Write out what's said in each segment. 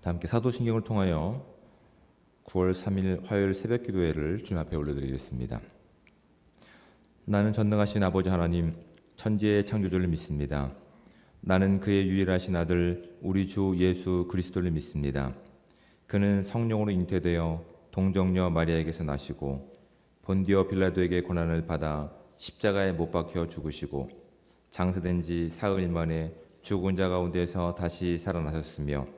다 함께 사도신경을 통하여 9월 3일 화요일 새벽 기도회를 주님 앞에 올려드리겠습니다. 나는 전능하신 아버지 하나님 천지의 창조주를 믿습니다. 나는 그의 유일하신 아들 우리 주 예수 그리스도를 믿습니다. 그는 성령으로 잉태되어 동정녀 마리아에게서 나시고 본디어 빌라도에게 고난을 받아 십자가에 못 박혀 죽으시고 장사된 지 사흘 만에 죽은 자 가운데서 다시 살아나셨으며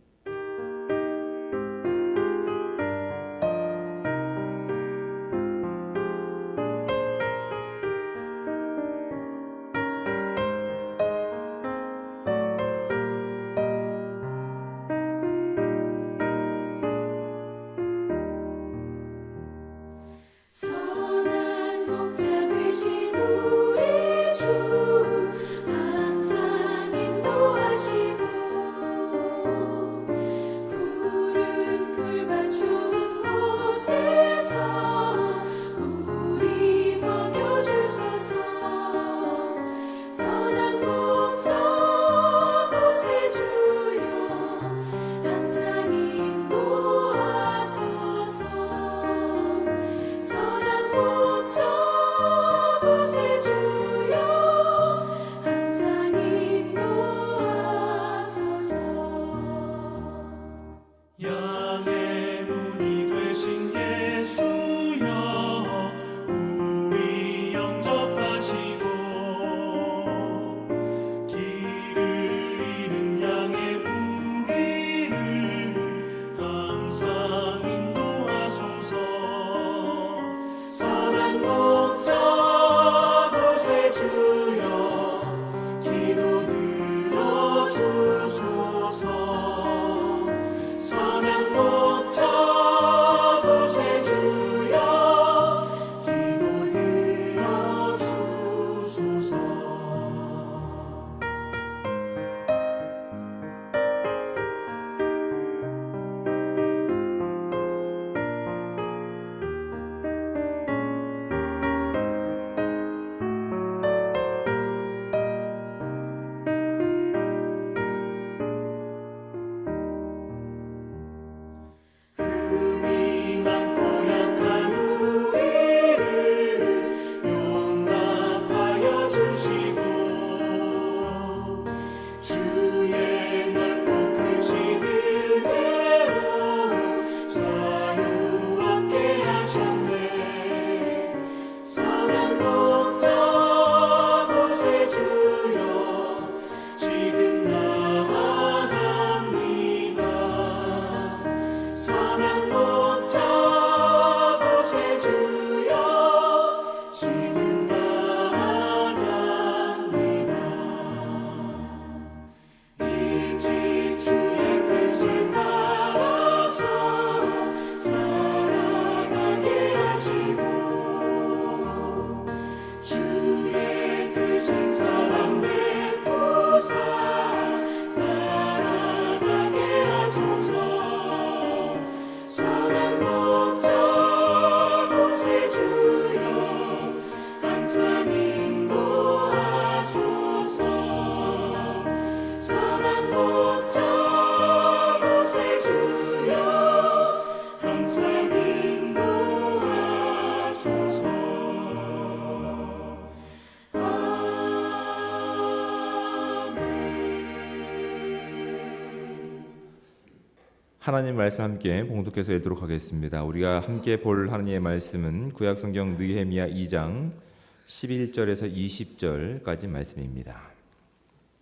하나님 말씀 함께 봉독해서 읽도록 하겠습니다. 우리가 함께 볼 하나님의 말씀은 구약성경 느헤미야 2장 11절에서 20절까지 말씀입니다.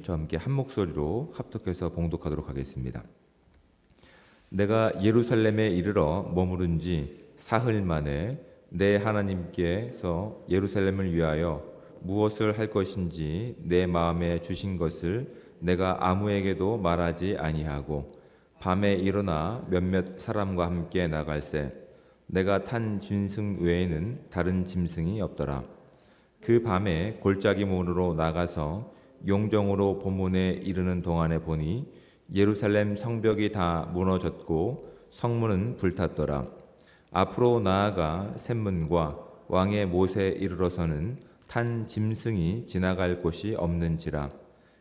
저 함께 한 목소리로 합독해서 봉독하도록 하겠습니다. 내가 예루살렘에 이르러 머무른 지 사흘 만에 내 하나님께서 예루살렘을 위하여 무엇을 할 것인지 내 마음에 주신 것을 내가 아무에게도 말하지 아니하고 밤에 일어나 몇몇 사람과 함께 나갈새 내가 탄 짐승 외에는 다른 짐승이 없더라. 그 밤에 골짜기 문으로 나가서 용정으로 본문에 이르는 동안에 보니 예루살렘 성벽이 다 무너졌고 성문은 불탔더라. 앞으로 나아가 샘문과 왕의 못에 이르러서는 탄 짐승이 지나갈 곳이 없는지라.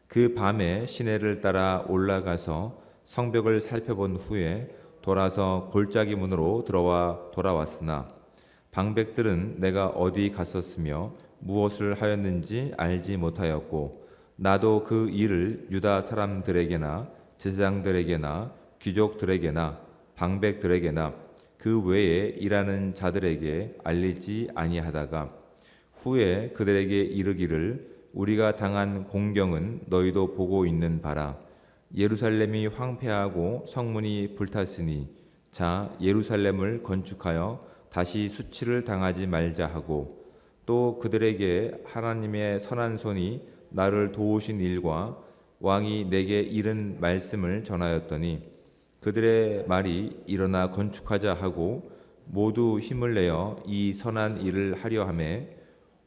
그 밤에 시내를 따라 올라가서 성벽을 살펴본 후에 돌아서 골짜기 문으로 들어와 돌아왔으나 방백들은 내가 어디 갔었으며 무엇을 하였는지 알지 못하였고 나도 그 일을 유다 사람들에게나 제사장들에게나 귀족들에게나 방백들에게나 그 외에 일하는 자들에게 알리지 아니하다가 후에 그들에게 이르기를 우리가 당한 공경은 너희도 보고 있는 바라 예루살렘이 황폐하고 성문이 불탔으니 자 예루살렘을 건축하여 다시 수치를 당하지 말자 하고 또 그들에게 하나님의 선한 손이 나를 도우신 일과 왕이 내게 이른 말씀을 전하였더니 그들의 말이 일어나 건축하자 하고 모두 힘을 내어 이 선한 일을 하려 함에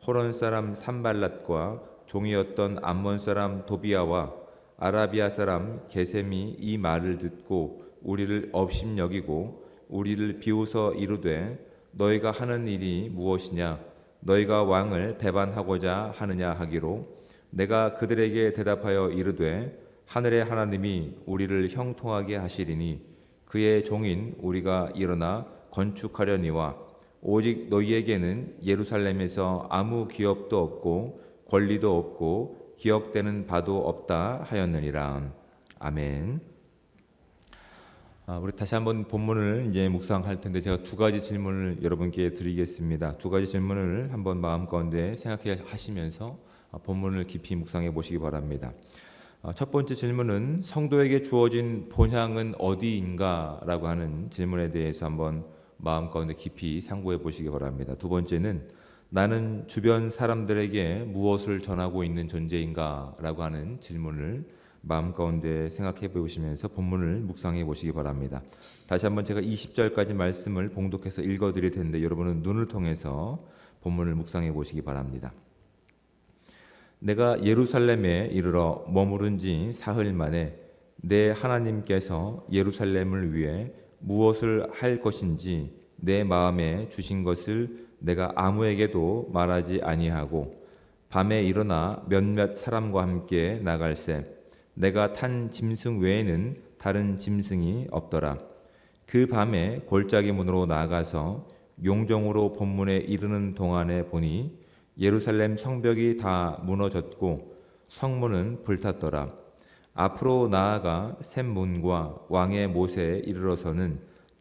호론 사람 산발랏과 종이었던 암몬 사람 도비아와 아라비아 사람 게셈이 이 말을 듣고 우리를 업심여기고 우리를 비웃어 이르되 너희가 하는 일이 무엇이냐? 너희가 왕을 배반하고자 하느냐 하기로 내가 그들에게 대답하여 이르되 하늘의 하나님이 우리를 형통하게 하시리니 그의 종인 우리가 일어나 건축하려니와 오직 너희에게는 예루살렘에서 아무 기업도 없고 권리도 없고 기억되는 바도 없다 하였느니라 아멘. 아, 우리 다시 한번 본문을 이제 묵상할 텐데 제가 두 가지 질문을 여러분께 드리겠습니다. 두 가지 질문을 한번 마음 가운데 생각해 하시면서 아, 본문을 깊이 묵상해 보시기 바랍니다. 아, 첫 번째 질문은 성도에게 주어진 본향은 어디인가라고 하는 질문에 대해서 한번 마음 가운데 깊이 상고해 보시기 바랍니다. 두 번째는 나는 주변 사람들에게 무엇을 전하고 있는 존재인가 라고 하는 질문을 마음 가운데 생각해 보시면서 본문을 묵상해 보시기 바랍니다. 다시 한번 제가 20절까지 말씀을 봉독해서 읽어 드릴 텐데 여러분은 눈을 통해서 본문을 묵상해 보시기 바랍니다. 내가 예루살렘에 이르러 머무른 지 사흘 만에 내 하나님께서 예루살렘을 위해 무엇을 할 것인지 내 마음에 주신 것을 내가 아무에게도 말하지 아니하고 밤에 일어나 몇몇 사람과 함께 나갈새 내가 탄 짐승 외에는 다른 짐승이 없더라. 그 밤에 골짜기 문으로 나가서 용정으로 본문에 이르는 동안에 보니 예루살렘 성벽이 다 무너졌고 성문은 불탔더라. 앞으로 나아가 샘문과 왕의 못에 이르러서는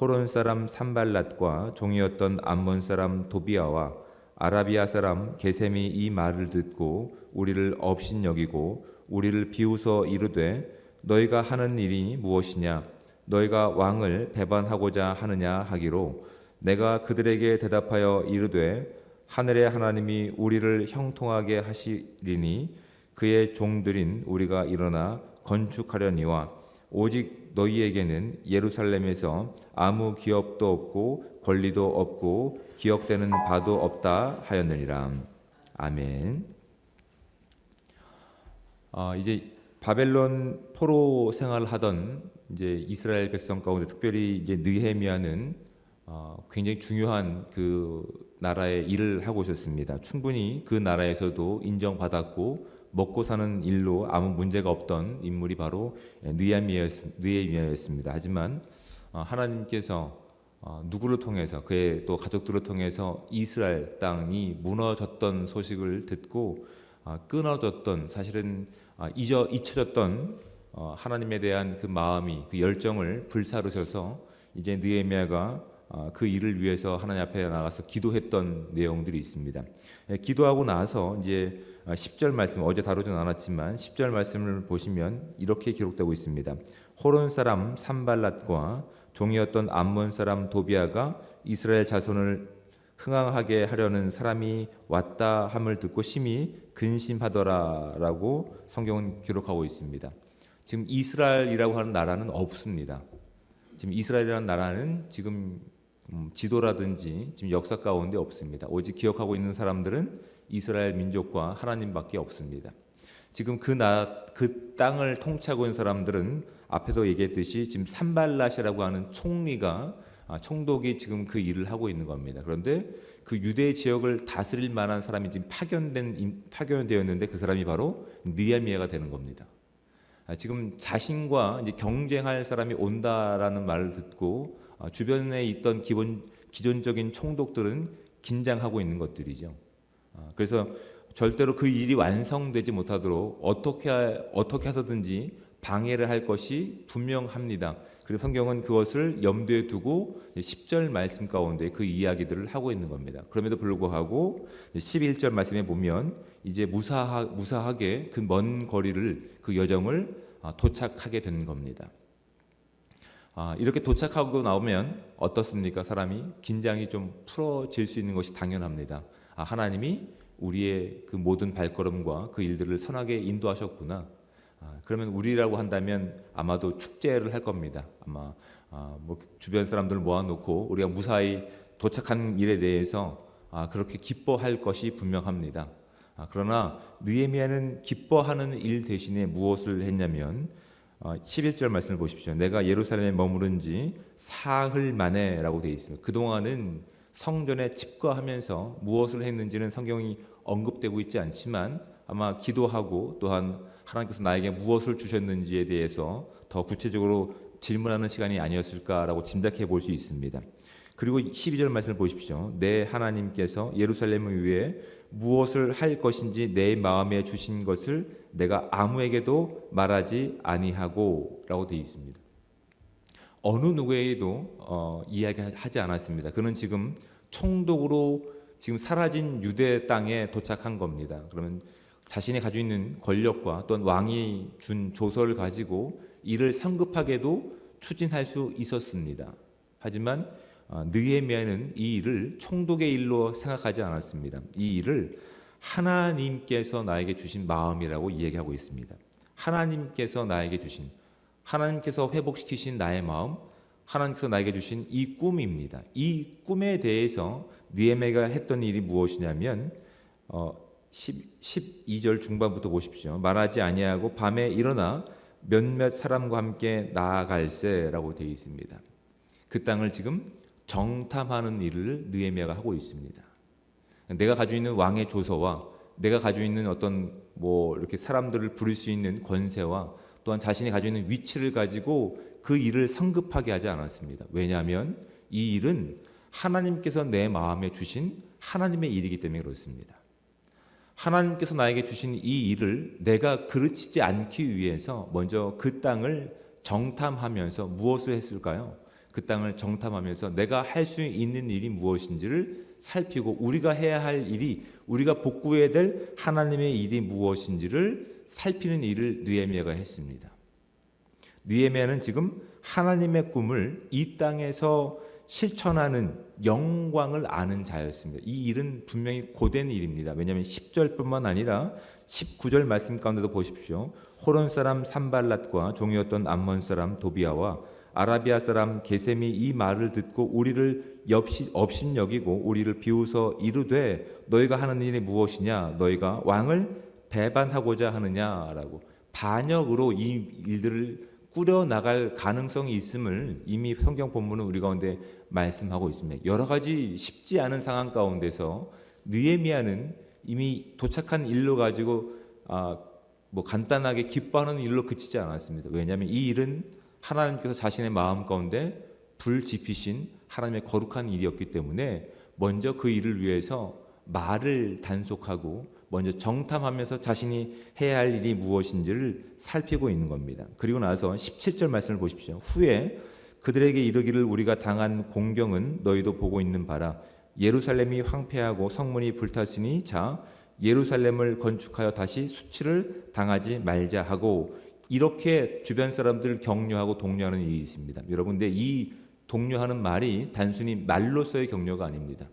호론 사람 산발랏과 종이었던 암몬 사람 도비아와 아라비아 사람 게셈이 이 말을 듣고 우리를 업신여기고 우리를 비웃어 이르되 너희가 하는 일이 무엇이냐? 너희가 왕을 배반하고자 하느냐? 하기로 내가 그들에게 대답하여 이르되 하늘의 하나님이 우리를 형통하게 하시리니 그의 종들인 우리가 일어나 건축하려니와 오직 너희에게는 예루살렘에서 아무 기업도 없고 권리도 없고 기억되는 바도 없다 하였느니라. 아멘. 아, 이제 바벨론 포로 생활을 하던 이제 이스라엘 백성 가운데 특별히 이제 느헤미야는 어, 굉장히 중요한 그 나라의 일을 하고 있었습니다. 충분히 그 나라에서도 인정받았고 먹고 사는 일로 아무 문제가 없던 인물이 바로 느헤미야였습니다. 하지만 어, 하나님께서 어, 누구를 통해서 그의 또 가족들을 통해서 이스라엘 땅이 무너졌던 소식을 듣고 어, 끊어졌던 사실은 아, 잊어 잊혀졌던 어, 하나님에 대한 그 마음이 그 열정을 불사르셔서 이제 느헤미야가 아, 그 일을 위해서 하나님 앞에 나가서 기도했던 내용들이 있습니다. 예, 기도하고 나서 이제 10절 말씀 어제 다루진 않았지만 10절 말씀을 보시면 이렇게 기록되고 있습니다. 호론 사람 산발랏과 종이었던 암몬 사람 도비아가 이스라엘 자손을 흥황하게 하려는 사람이 왔다 함을 듣고 심히 근심하더라라고 성경은 기록하고 있습니다. 지금 이스라엘이라고 하는 나라는 없습니다. 지금 이스라엘이라는 나라는 지금 음, 지도라든지 지금 역사 가운데 없습니다. 오직 기억하고 있는 사람들은 이스라엘 민족과 하나님밖에 없습니다. 지금 그 나, 그 땅을 통치하고 있는 사람들은 앞에서 얘기했듯이 지금 산발랏이라고 하는 총리가 아, 총독이 지금 그 일을 하고 있는 겁니다. 그런데 그 유대 지역을 다스릴 만한 사람이 지금 파견된 임- 파견되었는데 그 사람이 바로 느헤미야가 되는 겁니다. 아, 지금 자신과 이제 경쟁할 사람이 온다라는 말을 듣고 아, 주변에 있던 기본 기존적인 총독들은 긴장하고 있는 것들이죠. 아, 그래서 절대로 그 일이 완성되지 못하도록 어떻게 하- 어떻게 해서든지 방해를 할 것이 분명합니다. 그리고 성경은 그것을 염두에 두고 10절 말씀 가운데 그 이야기들을 하고 있는 겁니다. 그럼에도 불구하고 11절 말씀에 보면 이제 무사하, 무사하게 그 먼 거리를 그 여정을 아, 도착하게 된 겁니다. 아, 이렇게 도착하고 나오면 어떻습니까? 사람이 긴장이 좀 풀어질 수 있는 것이 당연합니다. 아, 하나님이 우리의 그 모든 발걸음과 그 일들을 선하게 인도하셨구나. 아, 그러면 우리라고 한다면 아마도 축제를 할 겁니다. 아마 아, 뭐 주변 사람들 모아놓고 우리가 무사히 도착한 일에 대해서 아, 그렇게 기뻐할 것이 분명합니다. 아, 그러나 느헤미야는 기뻐하는 일 대신에 무엇을 했냐면 어, 11절 말씀을 보십시오. 내가 예루살렘에 머무른 지 사흘 만에라고 되어 있습니다. 그동안은 성전에 집거하면서 무엇을 했는지는 성경이 언급되고 있지 않지만 아마 기도하고 또한 하나님께서 나에게 무엇을 주셨는지에 대해서 더 구체적으로 질문하는 시간이 아니었을까라고 짐작해 볼 수 있습니다. 그리고 12절 말씀을 보십시오. 내 하나님께서 예루살렘을 위해 무엇을 할 것인지 내 마음에 주신 것을 내가 아무에게도 말하지 아니하고라고 되어 있습니다. 어느 누구에게도 어, 이야기하지 않았습니다. 그는 지금 총독으로 지금 사라진 유대 땅에 도착한 겁니다. 그러면 자신이 가지고 있는 권력과 또한 왕이 준 조서를 가지고 이를 성급하게도 추진할 수 있었습니다. 하지만 어, 느헤미야는 이 일을 총독의 일로 생각하지 않았습니다. 이 일을 하나님께서 나에게 주신 마음이라고 이야기하고 있습니다. 하나님께서 나에게 주신 하나님께서 회복시키신 나의 마음, 하나님께서 나에게 주신 이 꿈입니다. 이 꿈에 대해서 느헤미야가 했던 일이 무엇이냐면 어, 10, 12절 중반부터 보십시오. 말하지 아니하고 밤에 일어나 몇몇 사람과 함께 나아갈세라고 되어 있습니다. 그 땅을 지금 정탐하는 일을 느헤미야가 하고 있습니다. 내가 가지고 있는 왕의 조서와 내가 가지고 있는 어떤 뭐 이렇게 사람들을 부릴 수 있는 권세와 또한 자신이 가지고 있는 위치를 가지고 그 일을 성급하게 하지 않았습니다. 왜냐하면 이 일은 하나님께서 내 마음에 주신 하나님의 일이기 때문에 그렇습니다. 하나님께서 나에게 주신 이 일을 내가 그르치지 않기 위해서 먼저 그 땅을 정탐하면서 무엇을 했을까요? 그 땅을 정탐하면서 내가 할 수 있는 일이 무엇인지를 살피고 우리가 해야 할 일이 우리가 복구해야 될 하나님의 일이 무엇인지를 살피는 일을 느헤미야가 했습니다. 느헤미야는 지금 하나님의 꿈을 이 땅에서 실천하는 영광을 아는 자였습니다. 이 일은 분명히 고된 일입니다. 왜냐하면 10절뿐만 아니라 19절 말씀 가운데도 보십시오. 호론 사람 산발랏과 종이었던 암몬 사람 도비아와 아라비아 사람 게셈이 이 말을 듣고 우리를 엽시, 업신여기고 우리를 비웃어 이르되 너희가 하는 일이 무엇이냐 너희가 왕을 배반하고자 하느냐라고 반역으로 이 일들을 꾸려 나갈 가능성이 있음을 이미 성경 본문은 우리 가운데 말씀하고 있습니다. 여러 가지 쉽지 않은 상황 가운데서 느헤미야는 이미 도착한 일로 가지고 아, 뭐 간단하게 기뻐하는 일로 그치지 않았습니다. 왜냐하면 이 일은 하나님께서 자신의 마음 가운데 불 지피신 하나님의 거룩한 일이었기 때문에 먼저 그 일을 위해서 말을 단속하고 먼저 정탐하면서 자신이 해야 할 일이 무엇인지를 살피고 있는 겁니다. 그리고 나서 17절 말씀을 보십시오. 후에 그들에게 이르기를 우리가 당한 공경은 너희도 보고 있는 바라 예루살렘이 황폐하고 성문이 불탔으니 자 예루살렘을 건축하여 다시 수치를 당하지 말자 하고 이렇게 주변 사람들 격려하고 독려하는 일이 있습니다. 여러분, 근데 이 독려하는 말이 단순히 말로서의 격려가 아닙니다.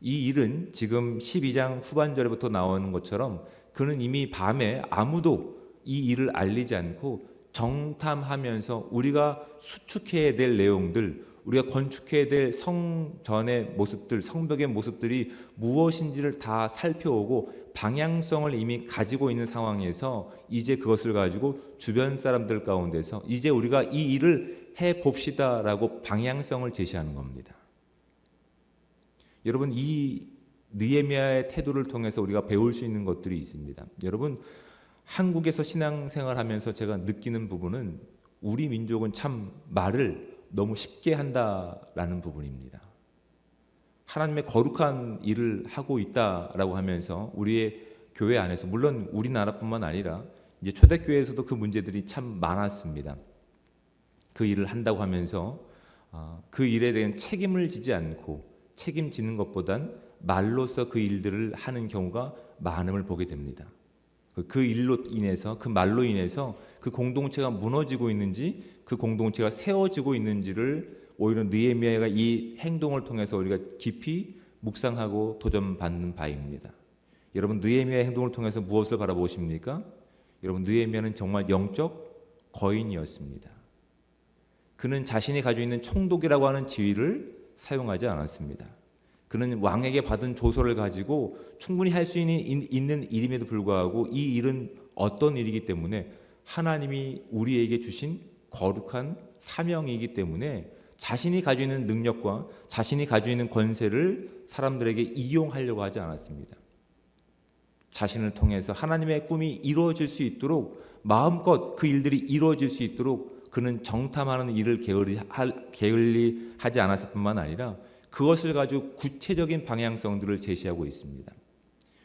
이 일은 지금 12장 후반절부터 나오는 것처럼 그는 이미 밤에 아무도 이 일을 알리지 않고 정탐하면서 우리가 수축해야 될 내용들, 우리가 건축해야 될 성전의 모습들, 성벽의 모습들이 무엇인지를 다 살펴오고 방향성을 이미 가지고 있는 상황에서 이제 그것을 가지고 주변 사람들 가운데서 이제 우리가 이 일을 해 봅시다라고 방향성을 제시하는 겁니다. 여러분 이 느헤미야의 태도를 통해서 우리가 배울 수 있는 것들이 있습니다. 여러분 한국에서 신앙생활하면서 제가 느끼는 부분은 우리 민족은 참 말을 너무 쉽게 한다라는 부분입니다. 하나님의 거룩한 일을 하고 있다라고 하면서 우리의 교회 안에서 물론 우리나라뿐만 아니라 이제 초대교회에서도 그 문제들이 참 많았습니다. 그 일을 한다고 하면서 아, 그 일에 대한 책임을 지지 않고 책임지는 것보단 말로서 그 일들을 하는 경우가 많음을 보게 됩니다. 그- 그 일로 인해서 그 말로 인해서 그 공동체가 무너지고 있는지 그 공동체가 세워지고 있는지를 오히려 느헤미야가 이 행동을 통해서 우리가 깊이 묵상하고 도전받는 바입니다. 여러분 느헤미야의 행동을 통해서 무엇을 바라보십니까? 여러분 느헤미야는 정말 영적 거인이었습니다. 그는 자신이 가지고 있는 총독이라고 하는 지위를 사용하지 않았습니다. 그는 왕에게 받은 조서를 가지고 충분히 할 수 있는 일임에도 불구하고 이 일은 어떤 일이기 때문에 하나님이 우리에게 주신 거룩한 사명이기 때문에 자신이 가지고 있는 능력과 자신이 가지고 있는 권세를 사람들에게 이용하려고 하지 않았습니다. 자신을 통해서 하나님의 꿈이 이루어질 수 있도록 마음껏 그 일들이 이루어질 수 있도록 그는 정탐하는 일을 게을리, 할- 게을리 하지 않았을 뿐만 아니라 그것을 가지고 구체적인 방향성들을 제시하고 있습니다.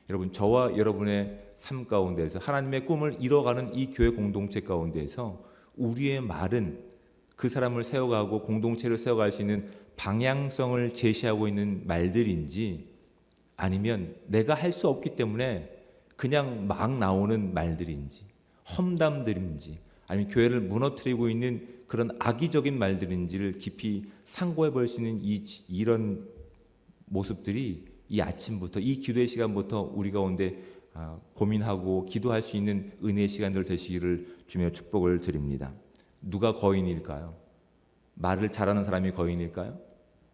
여러분 저와 여러분의 삶 가운데서 하나님의 꿈을 이뤄가는 이 교회 공동체 가운데서 우리의 말은 그 사람을 세워가고 공동체를 세워갈 수 있는 방향성을 제시하고 있는 말들인지 아니면 내가 할 수 없기 때문에 그냥 막 나오는 말들인지 험담들인지 아니면 교회를 무너뜨리고 있는 그런 악의적인 말들인지를 깊이 상고해 볼 수 있는 이 이런 모습들이 이 아침부터 이 기도의 시간부터 우리 가운데 아, 고민하고 기도할 수 있는 은혜의 시간들 되시기를 주며 축복을 드립니다. 누가 거인일까요? 말을 잘하는 사람이 거인일까요?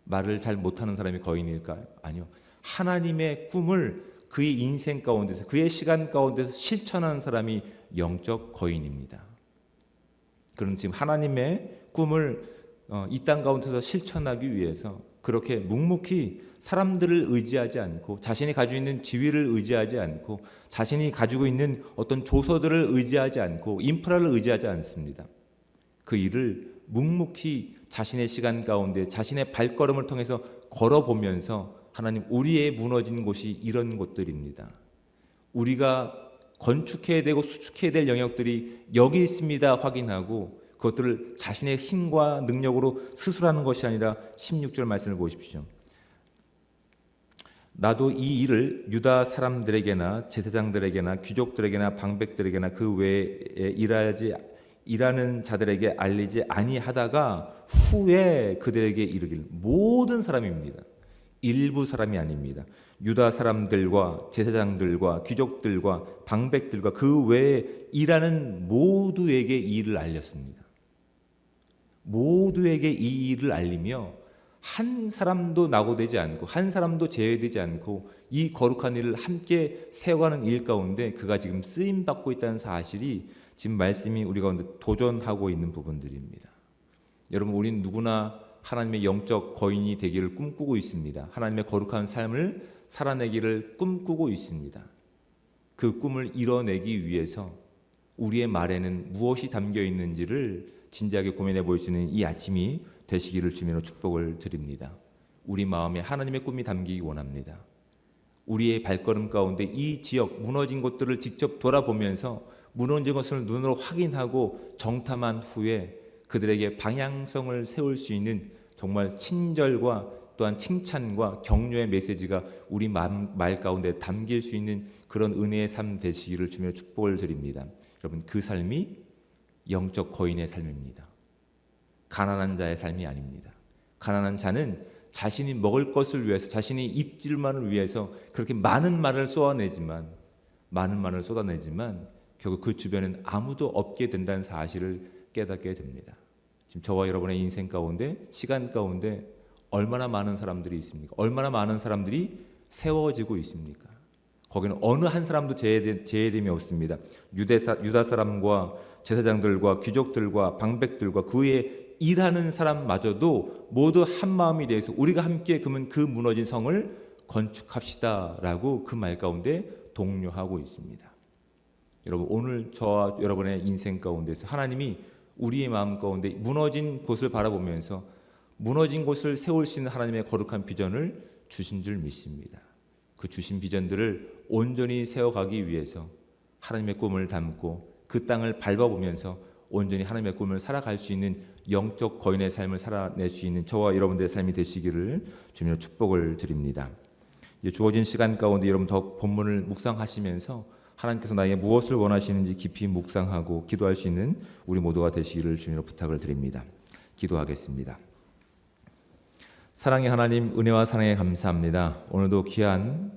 말을 잘 못하는 사람이 거인일까요? 아니요. 하나님의 꿈을 그의 인생 가운데서 그의 시간 가운데서 실천하는 사람이 영적 거인입니다. 그런 지금 하나님의 꿈을 어, 이땅 가운데서 실천하기 위해서 그렇게 묵묵히 사람들을 의지하지 않고 자신이 가지고 있는 지위를 의지하지 않고 자신이 가지고 있는 어떤 조서들을 의지하지 않고 인프라를 의지하지 않습니다. 그 일을 묵묵히 자신의 시간 가운데 자신의 발걸음을 통해서 걸어보면서 하나님 우리의 무너진 곳이 이런 곳들입니다. 우리가 건축해야 되고 수축해야 될 영역들이 여기 있습니다 확인하고 그것들을 자신의 힘과 능력으로 스스로 하는 것이 아니라 16절 말씀을 보십시오. 나도 이 일을 유다 사람들에게나 제사장들에게나 귀족들에게나 방백들에게나 그 외에 일하지 일하는 자들에게 알리지 아니하다가 후에 그들에게 이르길 모든 사람입니다. 일부 사람이 아닙니다. 유다 사람들과 제사장들과 귀족들과 방백들과 그 외에 일하는 모두에게 이 일을 알렸습니다. 모두에게 이 일을 알리며 한 사람도 낙오되지 않고 한 사람도 제외되지 않고 이 거룩한 일을 함께 세워가는 일 가운데 그가 지금 쓰임 받고 있다는 사실이 지금 말씀이 우리 가운데 도전하고 있는 부분들입니다. 여러분 우리는 누구나 하나님의 영적 거인이 되기를 꿈꾸고 있습니다. 하나님의 거룩한 삶을 살아내기를 꿈꾸고 있습니다. 그 꿈을 이뤄내기 위해서 우리의 말에는 무엇이 담겨 있는지를 진지하게 고민해 볼 수 있는 이 아침이 되시기를 주면으로 축복을 드립니다. 우리 마음에 하나님의 꿈이 담기기 원합니다. 우리의 발걸음 가운데 이 지역 무너진 곳들을 직접 돌아보면서 무너진 것을 눈으로 확인하고 정탐한 후에 그들에게 방향성을 세울 수 있는 정말 친절과 또한 칭찬과 격려의 메시지가 우리 말, 말 가운데 담길 수 있는 그런 은혜의 삶 되시기를 주며 축복을 드립니다. 여러분 그 삶이 영적 거인의 삶입니다. 가난한 자의 삶이 아닙니다. 가난한 자는 자신이 먹을 것을 위해서 자신이 입질만을 위해서 그렇게 많은 말을 쏟아내지만 많은 말을 쏟아내지만 결국 그 주변엔 아무도 없게 된다는 사실을 깨닫게 됩니다. 지금 저와 여러분의 인생 가운데 시간 가운데 얼마나 많은 사람들이 있습니까? 얼마나 많은 사람들이 세워지고 있습니까? 거기는 어느 한 사람도 제외됨, 제외됨이 없습니다. 유대사, 유다 사람과 제사장들과 귀족들과 방백들과 그 외에 일하는 사람마저도 모두 한 마음이 돼서 우리가 함께 그러면 그 무너진 성을 건축합시다라고 그 말 가운데 독려하고 있습니다. 여러분 오늘 저와 여러분의 인생 가운데서 하나님이 우리의 마음 가운데 무너진 곳을 바라보면서 무너진 곳을 세울 수 있는 하나님의 거룩한 비전을 주신 줄 믿습니다. 그 주신 비전들을 온전히 세워가기 위해서 하나님의 꿈을 담고 그 땅을 밟아보면서 온전히 하나님의 꿈을 살아갈 수 있는 영적 거인의 삶을 살아낼 수 있는 저와 여러분들의 삶이 되시기를 주며 축복을 드립니다. 이제 주어진 시간 가운데 여러분 더 본문을 묵상하시면서 하나님께서 나에게 무엇을 원하시는지 깊이 묵상하고 기도할 수 있는 우리 모두가 되시기를 주님으로 부탁을 드립니다. 기도하겠습니다. 사랑의 하나님 은혜와 사랑에 감사합니다. 오늘도 귀한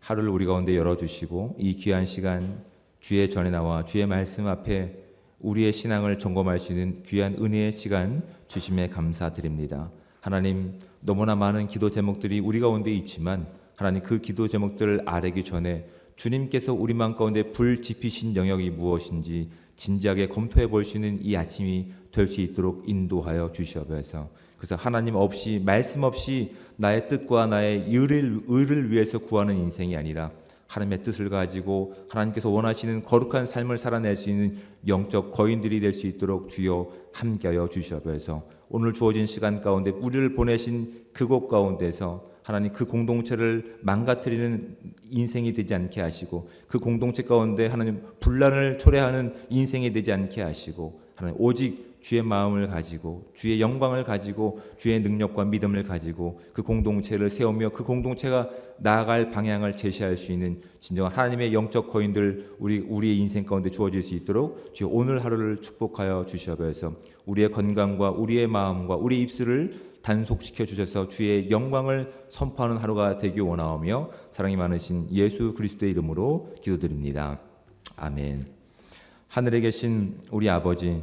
하루를 우리 가운데 열어주시고 이 귀한 시간 주의 전에 나와 주의 말씀 앞에 우리의 신앙을 점검할 수 있는 귀한 은혜의 시간 주심에 감사드립니다. 하나님 너무나 많은 기도 제목들이 우리 가운데 있지만 하나님 그 기도 제목들을 아뢰기 전에 주님께서 우리 마음 가운데 불 지피신 영역이 무엇인지 진지하게 검토해 볼 수 있는 이 아침이 될 수 있도록 인도하여 주시옵소서. 그래서 하나님 없이 말씀 없이 나의 뜻과 나의 의를, 의를 위해서 구하는 인생이 아니라 하나님의 뜻을 가지고 하나님께서 원하시는 거룩한 삶을 살아낼 수 있는 영적 거인들이 될 수 있도록 주여 함께하여 주시옵소서. 오늘 주어진 시간 가운데 우리를 보내신 그곳 가운데서 하나님 그 공동체를 망가뜨리는 인생이 되지 않게 하시고 그 공동체 가운데 하나님 분란을 초래하는 인생이 되지 않게 하시고 하나님 오직 주의 마음을 가지고 주의 영광을 가지고 주의 능력과 믿음을 가지고 그 공동체를 세우며 그 공동체가 나아갈 방향을 제시할 수 있는 진정한 하나님의 영적 거인들 우리 우리의 인생 가운데 주어질 수 있도록 주여 오늘 하루를 축복하여 주시옵소서. 우리의 건강과 우리의 마음과 우리 입술을 단속시켜 주셔서 주의 영광을 선포하는 하루가 되기 원하오며 사랑이 많으신 예수 그리스도의 이름으로 기도드립니다. 아멘. 하늘에 계신 우리 아버지